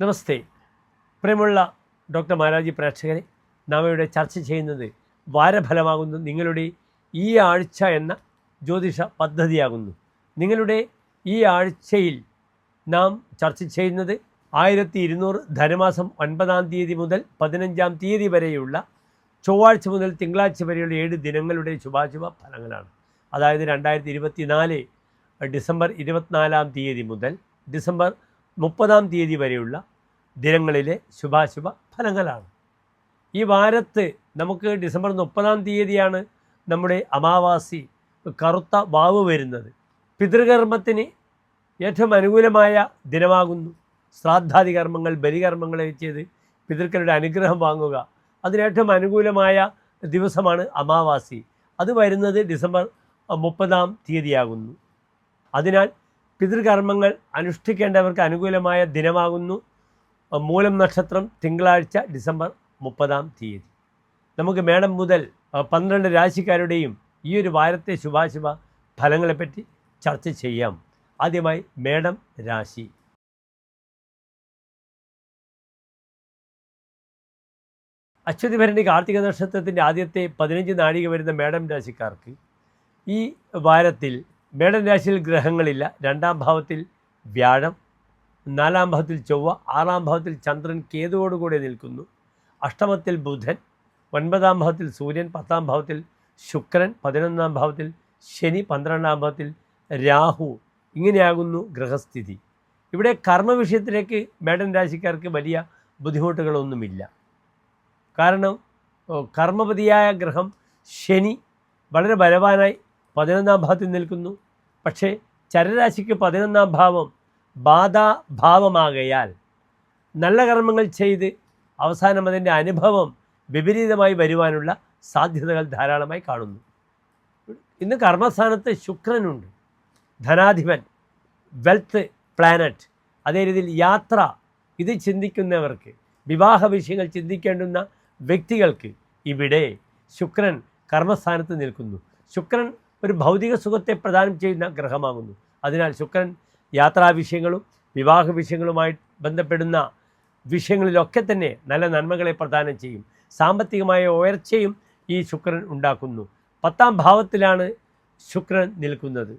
നമസ്തേ. പ്രിയമുള്ള ഡോക്ടർ മാരാജി പ്രേക്ഷകരെ നാം ഇവിടെ ചർച്ച ചെയ്യുന്നത് വാരഫലമാകുന്ന. നിങ്ങളുടെ ഈ ആഴ്ച എന്ന ജ്യോതിഷ പദ്ധതിയാകുന്നു. നിങ്ങളുടെ ഈ ആഴ്ചയിൽ നാം ചർച്ച ചെയ്യുന്നത് ആയിരത്തി ഇരുന്നൂറ് ധനമാസം ഒൻപതാം തീയതി മുതൽ പതിനഞ്ചാം തീയതി വരെയുള്ള ചൊവ്വാഴ്ച മുതൽ തിങ്കളാഴ്ച വരെയുള്ള ഏഴ് ദിനങ്ങളുടെ ശുഭാശുഭ ഫലങ്ങളാണ്. അതായത് രണ്ടായിരത്തി ഇരുപത്തി നാല് ഡിസംബർ ഇരുപത്തിനാലാം തീയതി മുതൽ ഡിസംബർ മുപ്പതാം തീയതി വരെയുള്ള ദിനങ്ങളിലെ ശുഭാശുഭ ഫലങ്ങളാണ്. ഈ വാരത്ത് നമുക്ക് ഡിസംബർ മുപ്പതാം തീയതിയാണ് നമ്മുടെ അമാവാസി കറുത്ത വാവ് വരുന്നത്. പിതൃകർമ്മത്തിന് ഏറ്റവും അനുകൂലമായ ദിനമാകുന്നു. ശ്രാദ്ധാദി കർമ്മങ്ങൾ ബലികർമ്മങ്ങൾ ചെയ്ത് പിതൃക്കളുടെ അനുഗ്രഹം വാങ്ങുക. അതിനേറ്റവും അനുകൂലമായ ദിവസമാണ് അമാവാസി. അത് വരുന്നത് ഡിസംബർ മുപ്പതാം തീയതിയാകുന്നു. അതിനാൽ പിതൃകർമ്മങ്ങൾ അനുഷ്ഠിക്കേണ്ടവർക്ക് അനുകൂലമായ ദിനമാകുന്നു. മൂലം നക്ഷത്രം തിങ്കളാഴ്ച ഡിസംബർ മുപ്പതാം തീയതി. നമുക്ക് മേടം മുതൽ പന്ത്രണ്ട് രാശിക്കാരുടെയും ഈ ഒരു വാരത്തെ ശുഭാശുഭ ഫലങ്ങളെപ്പറ്റി ചർച്ച ചെയ്യാം. ആദ്യമായി മേടം രാശി. അശ്വതി ഭരണി കാർത്തിക നക്ഷത്രത്തിന്റെ ആദ്യത്തെ പതിനഞ്ച് നാഴിക വരുന്ന മേടം രാശിക്കാർക്ക് ഈ വാരത്തിൽ മേടം രാശിയിൽ ഗ്രഹങ്ങളില്ല. രണ്ടാം ഭാവത്തിൽ വ്യാഴം നാലാം ഭാവത്തിൽ ചൊവ്വ ആറാം ഭാവത്തിൽ ചന്ദ്രൻ കേതുവോടുകൂടെ നിൽക്കുന്നു. അഷ്ടമത്തിൽ ബുധൻ ഒൻപതാം ഭാവത്തിൽ സൂര്യൻ പത്താം ഭാവത്തിൽ ശുക്രൻ പതിനൊന്നാം ഭാവത്തിൽ ശനി പന്ത്രണ്ടാം ഭാവത്തിൽ രാഹു. ഇങ്ങനെയാകുന്നു ഗ്രഹസ്ഥിതി. ഇവിടെ കർമ്മ വിഷയത്തിലേക്ക് മേടൻ രാശിക്കാർക്ക് വലിയ ബുദ്ധിമുട്ടുകളൊന്നുമില്ല. കാരണം കർമ്മപതിയായ ഗ്രഹം ശനി വളരെ ബലവാനായി പതിനൊന്നാം ഭാവത്തിൽ നിൽക്കുന്നു. പക്ഷേ ചരരാശിക്ക് പതിനൊന്നാം ഭാവം ബാധാഭാവമാകയാൽ നല്ല കർമ്മങ്ങൾ ചെയ്ത് അവസാനം അതിന്റെ അനുഭവം വിപരീതമായി വരുവാനുള്ള സാധ്യതകൾ ധാരാളമായി കാണുന്നു. ഇന്ന് കർമ്മസ്ഥാനത്ത് ശുക്രനുണ്ട്. ധനാധിപൻ വെൽത്ത് പ്ലാനറ്റ് അതേ രീതിയിൽ യാത്ര ഇത് ചിന്തിക്കുന്നവർക്ക് വിവാഹ വിഷയങ്ങൾ ചിന്തിക്കേണ്ടുന്ന വ്യക്തികൾക്ക് ഇവിടെ ശുക്രൻ കർമ്മസ്ഥാനത്ത് നിൽക്കുന്നു. ശുക്രൻ ഒരു ഭൗതിക സുഖത്തെ പ്രദാനം ചെയ്യുന്ന ഗ്രഹമാകുന്നു. അതിനാൽ ശുക്രൻ യാത്രാ വിഷയങ്ങളും വിവാഹ വിഷയങ്ങളുമായി ബന്ധപ്പെടുന്ന വിഷയങ്ങളിലൊക്കെ തന്നെ നല്ല നന്മകളെ പ്രദാനം ചെയ്യും. സാമ്പത്തികമായ ഉയർച്ചയും ഈ ശുക്രൻ ഉണ്ടാക്കുന്നു. പത്താം ഭാവത്തിലാണ് ശുക്രൻ നിൽക്കുന്നത്.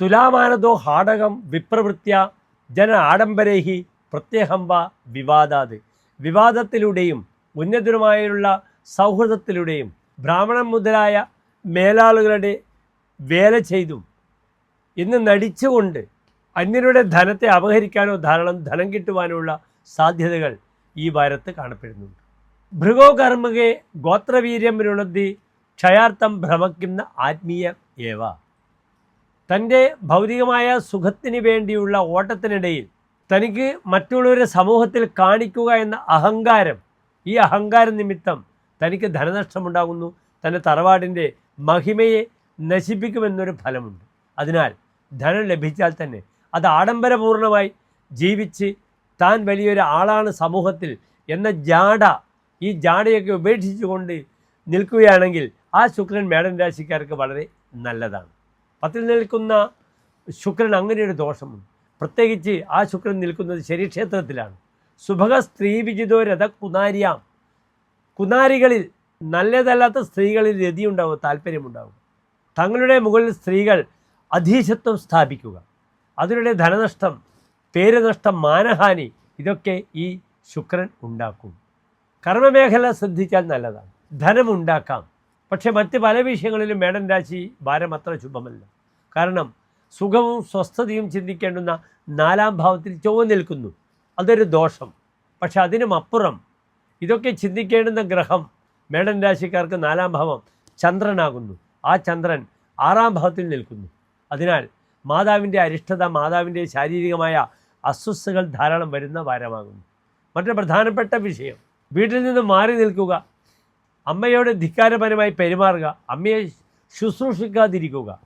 തുലാമാനതോ ഹാടകം വിപ്രവൃത്യ ജന ആഡംബരേഹി പ്രത്യേകം വ വിവാദാത്. വിവാദത്തിലൂടെയും ഉന്നതരുമായുള്ള സൗഹൃദത്തിലൂടെയും ബ്രാഹ്മണം മുതലായ മേലാളുകളുടെ വേല ചെയ്തും ഇന്ന് നടിച്ചുകൊണ്ട് അന്യരുടെ ധനത്തെ അപഹരിക്കാനോ ധാരാളം ധനം കിട്ടുവാനുള്ള സാധ്യതകൾ ഈ വാരത്ത് കാണപ്പെടുന്നുണ്ട്. ഭൃഗോ കർമ്മകെ ഗോത്രവീര്യമിനുണർത്തി ക്ഷയാർത്ഥം ഭ്രമക്കുന്ന ആത്മീയ ഏവ. തന്റെ ഭൗതികമായ സുഖത്തിന് വേണ്ടിയുള്ള ഓട്ടത്തിനിടയിൽ തനിക്ക് മറ്റുള്ളവരെ സമൂഹത്തിൽ കാണിക്കുക എന്ന അഹങ്കാരം ഈ അഹങ്കാര നിമിത്തം തനിക്ക് ധനനഷ്ടമുണ്ടാകുന്നു. തന്റെ തറവാടിന്റെ മഹിമയെ നശിപ്പിക്കുമെന്നൊരു ഫലമുണ്ട്. അതിനാൽ ധനം ലഭിച്ചാൽ തന്നെ അത് ആഡംബരപൂർണമായി ജീവിച്ച് താൻ വലിയൊരു ആളാണ് സമൂഹത്തിൽ എന്ന ജാട ഈ ജാടയൊക്കെ ഉപേക്ഷിച്ചുകൊണ്ട് നിൽക്കുകയാണെങ്കിൽ ആ ശുക്രൻ മേടൻ രാശിക്കാർക്ക് വളരെ നല്ലതാണ്. പത്തിൽ നിൽക്കുന്ന ശുക്രൻ അങ്ങനെയൊരു ദോഷമുണ്ട്. പ്രത്യേകിച്ച് ആ ശുക്രൻ നിൽക്കുന്നത് ശരീക്ഷേത്രത്തിലാണ് സുഭക സ്ത്രീ വിജിതോ രഥ കുനാരിയാം കുനാരികളിൽ നല്ലതല്ലാത്ത സ്ത്രീകളിൽ രതിയുണ്ടാവും താല്പര്യമുണ്ടാവും. തങ്ങളുടെ മുകളിൽ സ്ത്രീകൾ അധീശത്വം സ്ഥാപിക്കുക. അതിലൂടെ ധനനഷ്ടം പേരുനഷ്ടം മാനഹാനി ഇതൊക്കെ ഈ ശുക്രൻ ഉണ്ടാക്കും. കർമ്മമേഖല ശ്രദ്ധിച്ചാൽ നല്ലതാണ്. ധനമുണ്ടാക്കാം പക്ഷേ മറ്റ് പല വിഷയങ്ങളിലും മേടൻ രാശി ഭാരം അത്ര ശുഭമല്ല. കാരണം സുഖവും സ്വസ്ഥതയും ചിന്തിക്കേണ്ടുന്ന നാലാം ഭാവത്തിൽ ചൊവ്വ നിൽക്കുന്നു. അതൊരു ദോഷം. പക്ഷെ അതിനും അപ്പുറം ഇതൊക്കെ ചിന്തിക്കേണ്ടുന്ന ഗ്രഹം മേടൻ രാശിക്കാർക്ക് നാലാം ഭാവം ചന്ദ്രനാകുന്നു. ആ ചന്ദ്രൻ ആറാം ഭാവത്തിൽ നിൽക്കുന്നു. അതിനാൽ മാതാവിന്റെ അരിഷ്ടത മാതാവിന്റെ ശാരീരികമായ അസ്വസ്ഥകൾ ധാരാളം വരുന്ന വാരമാകുന്നു. മറ്റൊരു പ്രധാനപ്പെട്ട വിഷയം വീട്ടിൽ നിന്ന് മാറി നിൽക്കുക അമ്മയോട് ധിക്കാരപരമായി പെരുമാറുക അമ്മയെ ശുശ്രൂഷിക്കാതിരിക്കുക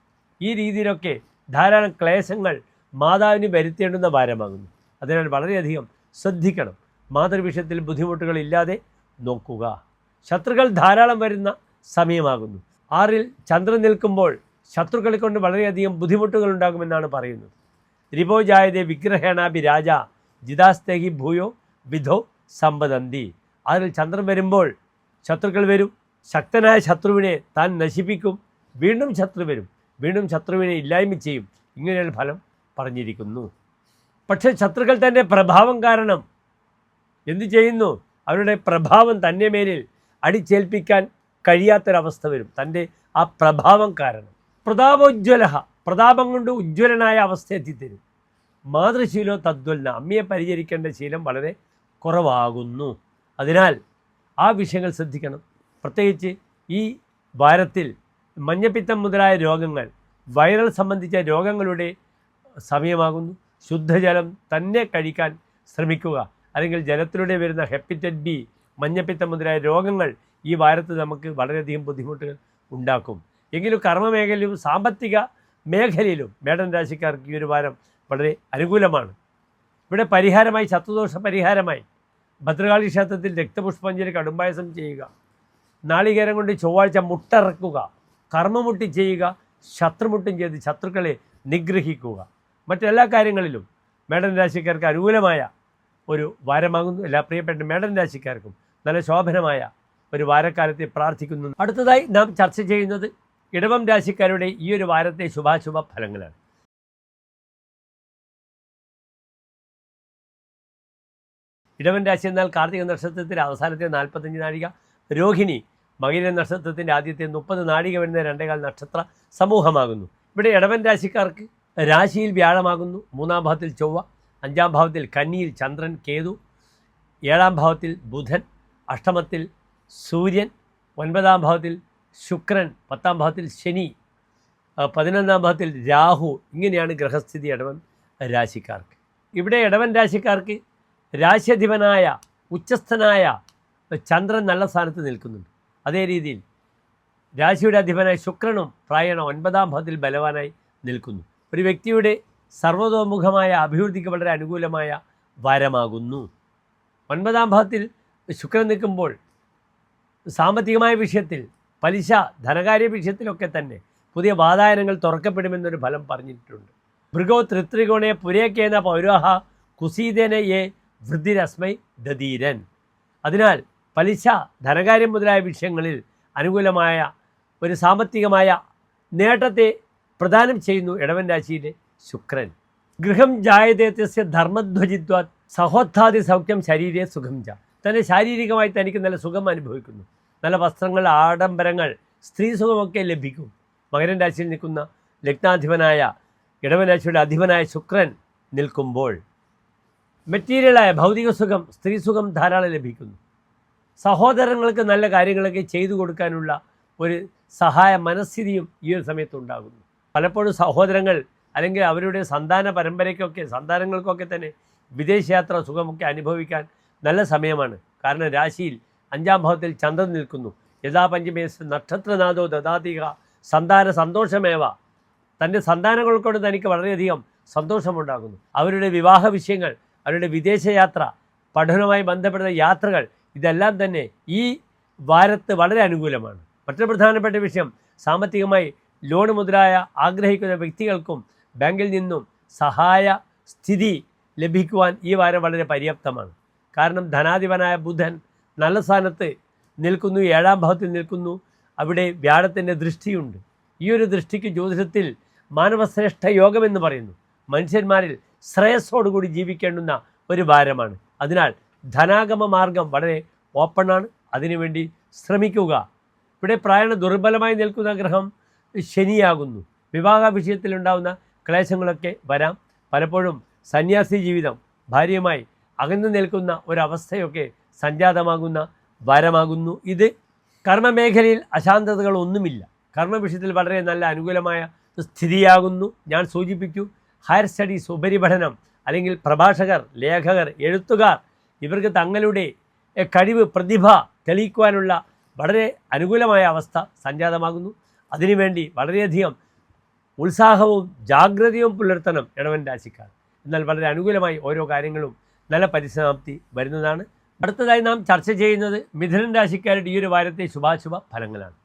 ഈ രീതിയിലൊക്കെ ധാരാളം ക്ലേശങ്ങൾ മാതാവിന് വരുത്തേണ്ടുന്ന ഭാരമാകുന്നു അതിനാൽ വളരെയധികം ശ്രദ്ധിക്കണം. മാതൃവിഷയത്തിൽ ബുദ്ധിമുട്ടുകളില്ലാതെ നോക്കുക. ശത്രുക്കൾ ധാരാളം വരുന്ന സമയമാകുന്നു. ആറിൽ ചന്ദ്രൻ നിൽക്കുമ്പോൾ ശത്രുക്കളെ കൊണ്ട് വളരെയധികം ബുദ്ധിമുട്ടുകൾ ഉണ്ടാകുമെന്നാണ് പറയുന്നത്. രിപോജായതേ വിഗ്രഹേണാഭി രാജ ജിതാസ്തേഹി ഭൂയോ വിധോ സമ്പദന്തി. അതിൽ ചന്ദ്രൻ വരുമ്പോൾ ശത്രുക്കൾ വരും. ശക്തനായ ശത്രുവിനെ താൻ നശിപ്പിക്കും. വീണ്ടും ശത്രു വരും. വീണ്ടും ശത്രുവിനെ ഇല്ലായ്മ ചെയ്യും. ഇങ്ങനെയുള്ള ഫലം പറഞ്ഞിരിക്കുന്നു. പക്ഷേ ശത്രുക്കൾ തന്റെ പ്രഭാവം കാരണം എന്തു ചെയ്യുന്നു? അവരുടെ പ്രഭാവം തന്നെ മേലിൽ അടിച്ചേൽപ്പിക്കാൻ കഴിയാത്തൊരവസ്ഥ വരും. തന്റെ ആ പ്രഭാവം കാരണം. പ്രതാപോജ്വല പ്രതാപം കൊണ്ട് ഉജ്ജ്വലനായ അവസ്ഥ എത്തിത്തരും. മാതൃശീലോ തദ്വല്ല അമ്മയെ പരിചരിക്കേണ്ട ശീലം വളരെ കുറവാകുന്നു. അതിനാൽ ആ വിഷയങ്ങൾ ശ്രദ്ധിക്കണം. പ്രത്യേകിച്ച് ഈ വാരത്തിൽ മഞ്ഞപ്പിത്തം മുതലായ രോഗങ്ങൾ വൈറൽ സംബന്ധിച്ച രോഗങ്ങളുടെ സമയമാകുന്നു. ശുദ്ധജലം തന്നെ കഴിക്കാൻ ശ്രമിക്കുക. അല്ലെങ്കിൽ ജലത്തിലൂടെ വരുന്ന ഹെപ്പറ്റൈറ്റ് ബി മഞ്ഞപ്പിത്തം മുതലായ രോഗങ്ങൾ ഈ വാരത്ത് നമുക്ക് വളരെയധികം ബുദ്ധിമുട്ടുകൾ ഉണ്ടാക്കും. എങ്കിലും കർമ്മമേഖലയിലും സാമ്പത്തിക മേഖലയിലും മേടൻ രാശിക്കാർക്ക് ഈ ഒരു വാരം വളരെ അനുകൂലമാണ്. ഇവിടെ പരിഹാരമായി ശത്രുദോഷ പരിഹാരമായി. ഭദ്രകാളി ക്ഷേത്രത്തിൽ രക്തപുഷ്പാഞ്ജലി കടുംബായസം ചെയ്യുക. നാളികേരം കൊണ്ട് ചൊവ്വാഴ്ച മുട്ടറക്കുക. കർമ്മമുട്ടി ചെയ്യുക ശത്രുമുട്ടും ചെയ്ത് ശത്രുക്കളെ നിഗ്രഹിക്കുക. മറ്റെല്ലാ കാര്യങ്ങളിലും മേടൻ രാശിക്കാർക്ക് അനുകൂലമായ ഒരു വാരമാകുന്നു. എല്ലാ പ്രിയപ്പെട്ട മേടൻ രാശിക്കാർക്കും നല്ല ശോഭനമായ ഒരു വാരക്കാലത്തെ പ്രാർത്ഥിക്കുന്നു. അടുത്തതായി നാം ചർച്ച ചെയ്യുന്നത് ഇടവം രാശിക്കാരുടെ ഈ ഒരു വാരത്തെ ശുഭാശുഭ ഫലങ്ങളാണ്. ഇടവൻ രാശി എന്നാൽ കാർത്തിക നക്ഷത്രത്തിന്റെ അവസാനത്തെ നാൽപ്പത്തഞ്ച് നാഴിക രോഹിണി മകര നക്ഷത്രത്തിന്റെ ആദ്യത്തെ മുപ്പത് നാഴിക വരുന്ന രണ്ടേകാൽ നക്ഷത്ര സമൂഹമാകുന്നു. ഇവിടെ ഇടവൻ രാശിക്കാർക്ക് രാശിയിൽ വ്യാഴമാകുന്നു. മൂന്നാം ഭാവത്തിൽ ചൊവ്വ അഞ്ചാം ഭാവത്തിൽ കന്നിയിൽ ചന്ദ്രൻ കേതു ഏഴാം ഭാവത്തിൽ ബുധൻ അഷ്ടമത്തിൽ സൂര്യൻ ഒൻപതാം ഭാവത്തിൽ ശുക്രൻ പത്താം ഭാവത്തിൽ ശനി പതിനൊന്നാം ഭാവത്തിൽ രാഹു. ഇങ്ങനെയാണ് ഗ്രഹസ്ഥിതി ഇടവൻ രാശിക്കാർക്ക്. ഇവിടെ ഇടവൻ രാശിക്കാർക്ക് രാശ്യധിപനായ ഉച്ചസ്ഥനായ ചന്ദ്രൻ നല്ല സ്ഥാനത്ത് നിൽക്കുന്നുണ്ട്. അതേ രീതിയിൽ രാശിയുടെ അധിപനായ ശുക്രനും പ്രായണ ഒൻപതാം ഭാവത്തിൽ ബലവാനായി നിൽക്കുന്നു. ഒരു വ്യക്തിയുടെ സർവതോമുഖമായ അഭിവൃദ്ധിക്ക് വളരെ അനുകൂലമായ വാരമാകുന്നു. ഒൻപതാം ഭാവത്തിൽ ശുക്രൻ നിൽക്കുമ്പോൾ സാമ്പത്തികമായ വിഷയത്തിൽ പലിശ ധനകാര്യ വിഷയത്തിലൊക്കെ തന്നെ പുതിയ വാതായനങ്ങൾ തുറക്കപ്പെടുമെന്നൊരു ഫലം പറഞ്ഞിട്ടുണ്ട്. മൃഗോ ത്രിത്രികോണെ പുരേക്കേന പൗരോഹ കുസീതേന യേ വൃദ്ധിരസ്മൈ ദധീരൻ. അതിനാൽ പലിശ ധനകാര്യം മുതലായ വിഷയങ്ങളിൽ അനുകൂലമായ ഒരു സാമ്പത്തികമായ നേട്ടത്തെ പ്രദാനം ചെയ്യുന്നു ഇടവൻ രാശിയിലെ ശുക്രൻ. ഗൃഹം ജായതേത്യസ്യ ധർമ്മധ്വജിത്വാ സഹോത്ഥാദി സൗഖ്യം ശരീരേ സുഖം ജ തന്നെ ശാരീരികമായി തനിക്ക് നല്ല സുഖം അനുഭവിക്കുന്നു. നല്ല വസ്ത്രങ്ങൾ ആഡംബരങ്ങൾ സ്ത്രീ സുഖമൊക്കെ ലഭിക്കും. മകരൻ രാശിയിൽ നിൽക്കുന്ന ലഗ്നാധിപനായ ഇടവൻ രാശിയുടെ അധിപനായ ശുക്രൻ നിൽക്കുമ്പോൾ മെറ്റീരിയലായ ഭൗതിക സുഖം സ്ത്രീ സുഖം ധാരാളം ലഭിക്കുന്നു. സഹോദരങ്ങൾക്ക് നല്ല കാര്യങ്ങളൊക്കെ ചെയ്തു കൊടുക്കാനുള്ള ഒരു സഹായ മനസ്ഥിതിയും ഈ ഒരു സമയത്ത് ഉണ്ടാകുന്നു. പലപ്പോഴും സഹോദരങ്ങൾ അല്ലെങ്കിൽ അവരുടെ സന്താന പരമ്പരയ്ക്കൊക്കെ സന്താനങ്ങൾക്കൊക്കെ തന്നെ വിദേശയാത്ര സുഖമൊക്കെ അനുഭവിക്കാൻ നല്ല സമയമാണ്. കാരണം രാശിയിൽ അഞ്ചാം ഭാവത്തിൽ ചന്ദ്രൻ നിൽക്കുന്നു. യഥാ പഞ്ചമേസ് നക്ഷത്രനാഥോ ദദാതിക. സന്താന സന്തോഷമേവ. തന്റെ സന്താനങ്ങൾക്കൊണ്ട് തനിക്ക് വളരെയധികം സന്തോഷമുണ്ടാകുന്നു. അവരുടെ വിവാഹ വിഷയങ്ങൾ അവരുടെ വിദേശയാത്ര പഠനവുമായി ബന്ധപ്പെടുന്ന യാത്രകൾ ഇതെല്ലാം തന്നെ ഈ വാരത്ത് വളരെ അനുകൂലമാണ്. മറ്റൊരു പ്രധാനപ്പെട്ട വിഷയം സാമ്പത്തികമായി ലോൺ മുതലായ ആഗ്രഹിക്കുന്ന വ്യക്തികൾക്കും ബാങ്കിൽ നിന്നും സഹായ സ്ഥിതി ലഭിക്കുവാൻ ഈ വാരം വളരെ പര്യാപ്തമാണ്. കാരണം ധനാധിപനായ ബുധൻ നല്ല സ്ഥാനത്ത് നിൽക്കുന്നു ഏഴാം ഭാവത്തിൽ നിൽക്കുന്നു. അവിടെ വ്യാഴത്തിന്റെ ദൃഷ്ടിയുണ്ട്. ഈ ഒരു ദൃഷ്ടിക്ക് ജ്യോതിഷത്തിൽ മാനവശ്രേഷ്ഠ യോഗമെന്ന് പറയുന്നു. മനുഷ്യന്മാരിൽ ശ്രേയസ്സോടുകൂടി ജീവിക്കേണ്ടുന്ന ഒരു വാരമാണ്. അതിനാൽ ധനാഗമ മാർഗം വളരെ ഓപ്പണാണ്. അതിനുവേണ്ടി ശ്രമിക്കുക. ഇവിടെ പ്രായണ ദുർബലമായി നിൽക്കുന്ന ഗ്രഹം ശനിയാകുന്നു. വിവാഹ വിഷയത്തിലുണ്ടാകുന്ന ക്ലേശങ്ങളൊക്കെ വരാം. പലപ്പോഴും സന്യാസി ജീവിതം ഭാര്യയുമായി അകന്നു നിൽക്കുന്ന ഒരവസ്ഥയൊക്കെ സംജാതമാകുന്ന വരമാകുന്നു. ഇത് കർമ്മമേഖലയിൽ അശാന്തതകളൊന്നുമില്ല കർമ്മവിഷയത്തിൽ കർമ്മ വിഷയത്തിൽ വളരെ നല്ല അനുകൂലമായ സ്ഥിതിയാകുന്നു. ഞാൻ സൂചിപ്പിച്ചു ഹയർ സ്റ്റഡീസ് ഉപരിപഠനം അല്ലെങ്കിൽ പ്രഭാഷകർ ലേഖകർ എഴുത്തുകാർ ഇവർക്ക് തങ്ങളുടെ കഴിവ് പ്രതിഭ തെളിയിക്കുവാനുള്ള വളരെ അനുകൂലമായ അവസ്ഥ സംജാതമാകുന്നു. അതിനുവേണ്ടി വളരെയധികം ഉത്സാഹവും ജാഗ്രതയും പുലർത്തണം ഇടവൻ രാശിക്കാർ. എന്നാൽ വളരെ അനുകൂലമായി ഓരോ കാര്യങ്ങളും നല്ല പരിസമാപ്തി വരുന്നതാണ്. അടുത്തതായി നാം ചർച്ച ചെയ്യുന്നത് മിഥുനൻ രാശിക്കാരുടെ ഈ ഒരു വാരത്തെ ശുഭാശുഭ ഫലങ്ങളാണ്.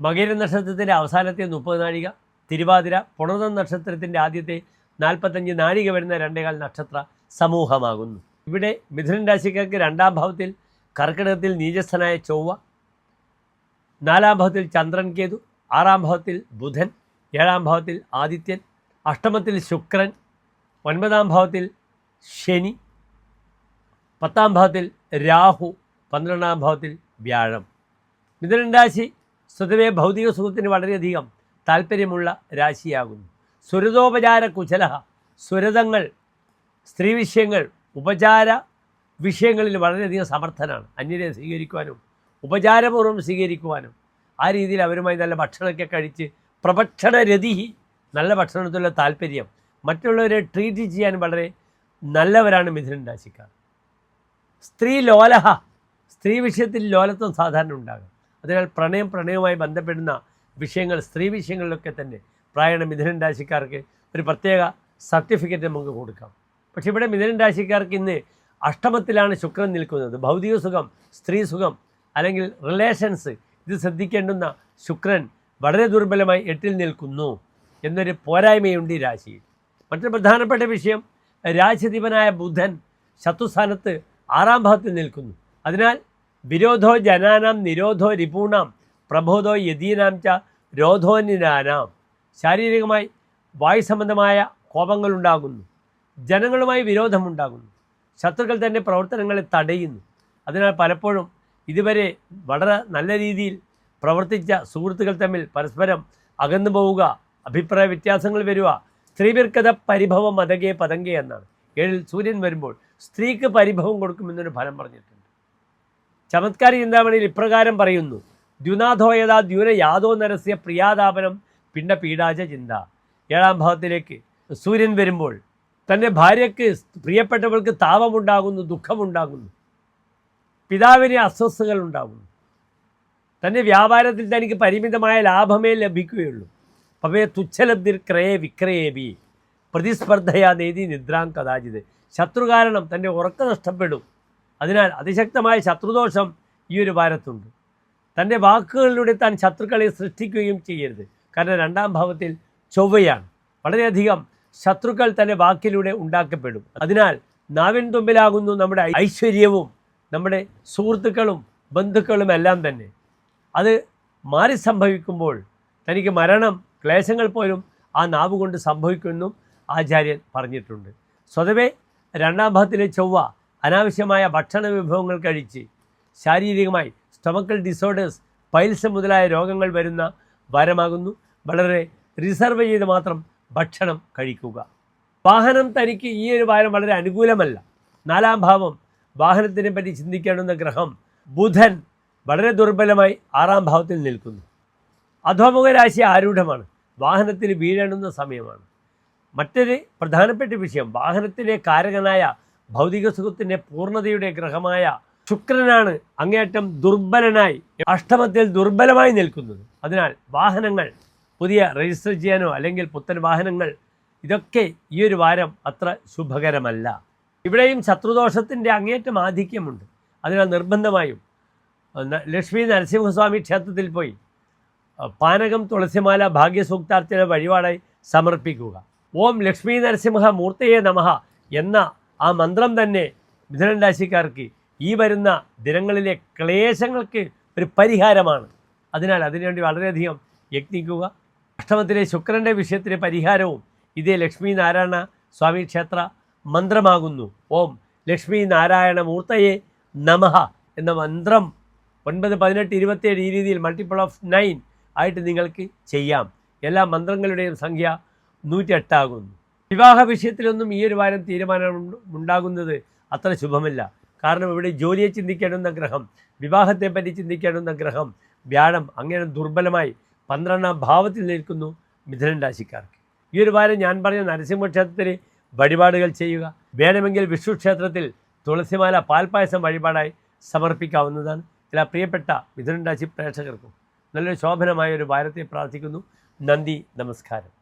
മകര നക്ഷത്രത്തിന്റെ അവസാനത്തെ മുപ്പത് നാഴിക തിരുവാതിര പുണർന്ന നക്ഷത്രത്തിന്റെ ആദ്യത്തെ നാൽപ്പത്തഞ്ച് നാഴിക വരുന്ന രണ്ടേകാൽ നക്ഷത്ര സമൂഹമാകുന്നു. ഇവിടെ മിഥുനൻ രാശിക്കാർക്ക് രണ്ടാം ഭാവത്തിൽ കർക്കിടകത്തിൽ നീചസ്ഥനായ ചൊവ്വ നാലാം ഭാവത്തിൽ ചന്ദ്രൻ കേതു ആറാം ഭാവത്തിൽ ബുധൻ ഏഴാം ഭാവത്തിൽ ആദിത്യൻ അഷ്ടമത്തിൽ ശുക്രൻ ഒൻപതാം ഭാവത്തിൽ ശനി പത്താം ഭാവത്തിൽ രാഹു പന്ത്രണ്ടാം ഭാവത്തിൽ വ്യാഴം. മിഥുനൻ രാശി സ്വതവേ ഭൗതിക സുഖത്തിന് വളരെയധികം താല്പര്യമുള്ള രാശിയാകുന്നു. സുരതോപചാര കുശല സുരതങ്ങൾ സ്ത്രീ വിഷയങ്ങൾ ഉപചാര വിഷയങ്ങളിൽ വളരെയധികം സമർത്ഥനാണ്. അന്യരെ സ്വീകരിക്കുവാനും ഉപചാരപൂർവം സ്വീകരിക്കുവാനും ആ രീതിയിൽ അവരുമായി നല്ല ഭക്ഷണമൊക്കെ കഴിച്ച് പ്രഭക്ഷണരതി നല്ല ഭക്ഷണത്തിലുള്ള താല്പര്യം മറ്റുള്ളവരെ ട്രീറ്റ് ചെയ്യാൻ വളരെ നല്ലവരാണ് മിഥുനൻ രാശിക്കാർ. സ്ത്രീ ലോലഹ സ്ത്രീ വിഷയത്തിൽ ലോലത്വം സാധാരണ ഉണ്ടാകും. അതിനാൽ പ്രണയം പ്രണയവുമായി ബന്ധപ്പെടുന്ന വിഷയങ്ങൾ സ്ത്രീ വിഷയങ്ങളിലൊക്കെ തന്നെ പ്രായണ മിഥുനൻ രാശിക്കാർക്ക് ഒരു പ്രത്യേക സർട്ടിഫിക്കറ്റ് നമുക്ക് കൊടുക്കാം. പക്ഷേ ഇവിടെ മിഥുനൻ രാശിക്കാർക്ക് ഇന്ന് അഷ്ടമത്തിലാണ് ശുക്രൻ നിൽക്കുന്നത്. ഭൗതിക സുഖം സ്ത്രീ സുഖം അല്ലെങ്കിൽ റിലേഷൻസ് ഇത് ശ്രദ്ധിക്കേണ്ടുന്ന ശുക്രൻ വളരെ ദുർബലമായി എട്ടിൽ നിൽക്കുന്നു എന്നൊരു പോരായ്മയുണ്ട് ഈ രാശിയിൽ. മറ്റൊരു പ്രധാനപ്പെട്ട വിഷയം രാജ്യദീപനായ ബുധൻ ശത്രുസ്ഥാനത്ത് ആറാം ഭാഗത്തിൽ നിൽക്കുന്നു. അതിനാൽ വിരോധോ ജനാനാം നിരോധോ രിപൂണാം പ്രബോധോ യതീനാം ച രോധോനിനാനാം ശാരീരികമായി വായു സംബന്ധമായ കോപങ്ങളുണ്ടാകുന്നു. ജനങ്ങളുമായി വിരോധമുണ്ടാകുന്നു. ശത്രുക്കൾ തന്നെ പ്രവർത്തനങ്ങളെ തടയുന്നു. അതിനാൽ പലപ്പോഴും ഇതുവരെ വളരെ നല്ല രീതിയിൽ പ്രവർത്തിച്ച സുഹൃത്തുക്കൾ തമ്മിൽ പരസ്പരം അകന്നു പോവുക അഭിപ്രായ വ്യത്യാസങ്ങൾ വരിക സ്ത്രീവിർക്കത പരിഭവം മതകേ പതങ്കേ എന്നാണ്. ഏഴിൽ സൂര്യൻ വരുമ്പോൾ സ്ത്രീക്ക് പരിഭവം കൊടുക്കുമെന്നൊരു ഫലം പറഞ്ഞിട്ടുണ്ട്. ചമത്കാരി ചിന്താമണിയിൽ ഇപ്രകാരം പറയുന്നു. ദ്യുനാഥോയതാ ദ്യുന യാതോ നരസ്യ പ്രിയാതാപനം പിന്നെ പീഡാച ചിന്ത. ഏഴാം ഭാവത്തിലേക്ക് സൂര്യൻ വരുമ്പോൾ തന്റെ ഭാര്യയ്ക്ക് പ്രിയപ്പെട്ടവൾക്ക് താപമുണ്ടാകുന്നു ദുഃഖമുണ്ടാകുന്നു. പിതാവിന് അസ്വസ്ഥകൾ ഉണ്ടാകുന്നു തന്റെ വ്യാപാരത്തിൽ തനിക്ക് പരിമിതമായ ലാഭമേ ലഭിക്കുകയുള്ളൂ. പവേ തുച്ഛലബ്ധിർ ക്രയേ വിക്രയേബി പ്രതിസ്പർദ്ധയാ നേതി നിദ്രാം കഥാചിത്. ശത്രു കാരണം തന്റെ ഉറക്കം നഷ്ടപ്പെടും. അതിനാൽ അതിശക്തമായ ശത്രുദോഷം ഈ ഒരു വാരത്തുണ്ട് തന്റെ വാക്കുകളിലൂടെ താൻ ശത്രുക്കളെ സൃഷ്ടിക്കുകയും ചെയ്യരുത്. കാരണം രണ്ടാം ഭാവത്തിൽ ചൊവ്വയാണ്. വളരെയധികം ശത്രുക്കൾ തന്റെ വാക്കിലൂടെ ഉണ്ടാക്കപ്പെടും. അതിനാൽ നാവിൻ തുമ്പിലാകുന്നു നമ്മുടെ ഐശ്വര്യവും നമ്മുടെ സുഹൃത്തുക്കളും ബന്ധുക്കളും എല്ലാം തന്നെ. അത് മാറി സംഭവിക്കുമ്പോൾ തനിക്ക് മരണം ക്ലേശങ്ങൾ പോലും ആ നാവ് കൊണ്ട് സംഭവിക്കുമെന്നും ആചാര്യൻ പറഞ്ഞിട്ടുണ്ട്. സ്വതവേ രണ്ടാം ഭാഗത്തിലെ ചൊവ്വ അനാവശ്യമായ ഭക്ഷണ വിഭവങ്ങൾ കഴിച്ച് ശാരീരികമായി സ്റ്റൊമക്കൽ ഡിസോർഡേഴ്സ് പൈൽസ് മുതലായ രോഗങ്ങൾ വരുന്ന വാരമാകുന്നു. വളരെ റിസർവ് ചെയ്ത് മാത്രം ഭക്ഷണം കഴിക്കുക. വാഹനം തനിക്ക് ഈ ഒരു വാരം വളരെ അനുകൂലമല്ല. നാലാം ഭാവം വാഹനത്തിനെ പറ്റി ചിന്തിക്കേണ്ടുന്ന ഗ്രഹം ബുധൻ വളരെ ദുർബലമായി ആറാം ഭാവത്തിൽ നിൽക്കുന്നു. അധോമുഖ രാശി ആരൂഢമാണ്. വാഹനത്തിൽ വീഴേണ്ടുന്ന സമയമാണ്. മറ്റൊരു പ്രധാനപ്പെട്ട വിഷയം വാഹനത്തിലെ കാരകനായ ഭൗതിക സുഖത്തിന്റെ പൂർണതയുടെ ഗ്രഹമായ ശുക്രനാണ് അങ്ങേയറ്റം ദുർബലനായി അഷ്ടമത്തിൽ ദുർബലമായി നിൽക്കുന്നത്. അതിനാൽ വാഹനങ്ങൾ പുതിയ രജിസ്റ്റർ ചെയ്യാനോ അല്ലെങ്കിൽ പുത്തൻ വാഹനങ്ങൾ ഇതൊക്കെ ഈ ഒരു വാരം അത്ര ശുഭകരമല്ല. ഇവിടെയും ശത്രുദോഷത്തിന്റെ അങ്ങേയറ്റം ആധിക്യമുണ്ട്. അതിനാൽ നിർബന്ധമായും ലക്ഷ്മി നരസിംഹസ്വാമി ക്ഷേത്രത്തിൽ പോയി പാനകം തുളസിമാല ഭാഗ്യസൂക്താർത്ഥിയുടെ വഴിപാടായി സമർപ്പിക്കുക. ഓം ലക്ഷ്മി നരസിംഹ മൂർത്തയെ നമഹ എന്ന ആ മന്ത്രം തന്നെ മിഥുനൻ രാശിക്കാർക്ക് ഈ വരുന്ന ദിനങ്ങളിലെ ക്ലേശങ്ങൾക്ക് ഒരു പരിഹാരമാണ്. അതിനാൽ അതിനുവേണ്ടി വളരെയധികം യത്നിക്കുക. അഷ്ടമത്തിലെ ശുക്രന്റെ വിഷയത്തിലെ പരിഹാരവും ഇതേ ലക്ഷ്മി നാരായണ സ്വാമി ക്ഷേത്ര മന്ത്രമാകുന്നു. ഓം ലക്ഷ്മി നാരായണ മൂർത്തയെ നമഹ എന്ന മന്ത്രം ഒൻപത് പതിനെട്ട് ഇരുപത്തേഴ് ഈ രീതിയിൽ മൾട്ടിപ്പിൾ ഓഫ് നയൻ ആയിട്ട് നിങ്ങൾക്ക് ചെയ്യാം. എല്ലാ മന്ത്രങ്ങളുടെയും സംഖ്യ നൂറ്റെട്ടാകുന്നു വിവാഹ വിഷയത്തിലൊന്നും ഈ ഒരു വാരം തീരുമാനം ഉണ്ടാകുന്നത് അത്ര ശുഭമല്ല. കാരണം ഇവിടെ ജോലിയെ ചിന്തിക്കേണ്ടുന്ന ഗ്രഹം വിവാഹത്തെപ്പറ്റി ചിന്തിക്കേണ്ടുന്ന ഗ്രഹം വ്യാഴം അങ്ങനെ ദുർബലമായി പന്ത്രണ്ടാം ഭാവത്തിൽ നിൽക്കുന്നു മിഥുനൻ രാശിക്കാർക്ക്. ഈ ഒരു വാരം ഞാൻ പറഞ്ഞ നരസിംഹക്ഷേത്രത്തിൽ വഴിപാടുകൾ ചെയ്യുക. വേണമെങ്കിൽ വിഷ്ണു ക്ഷേത്രത്തിൽ തുളസിമാല പാൽപ്പായസം വഴിപാടായി സമർപ്പിക്കാവുന്നതാണ്. എല്ലാ പ്രിയപ്പെട്ട മിഥുനൻ രാശി പ്രേക്ഷകർക്കും. നല്ലൊരു ശോഭനമായ ഒരു വാരത്തെ പ്രാർത്ഥിക്കുന്നു. നന്ദി നമസ്കാരം.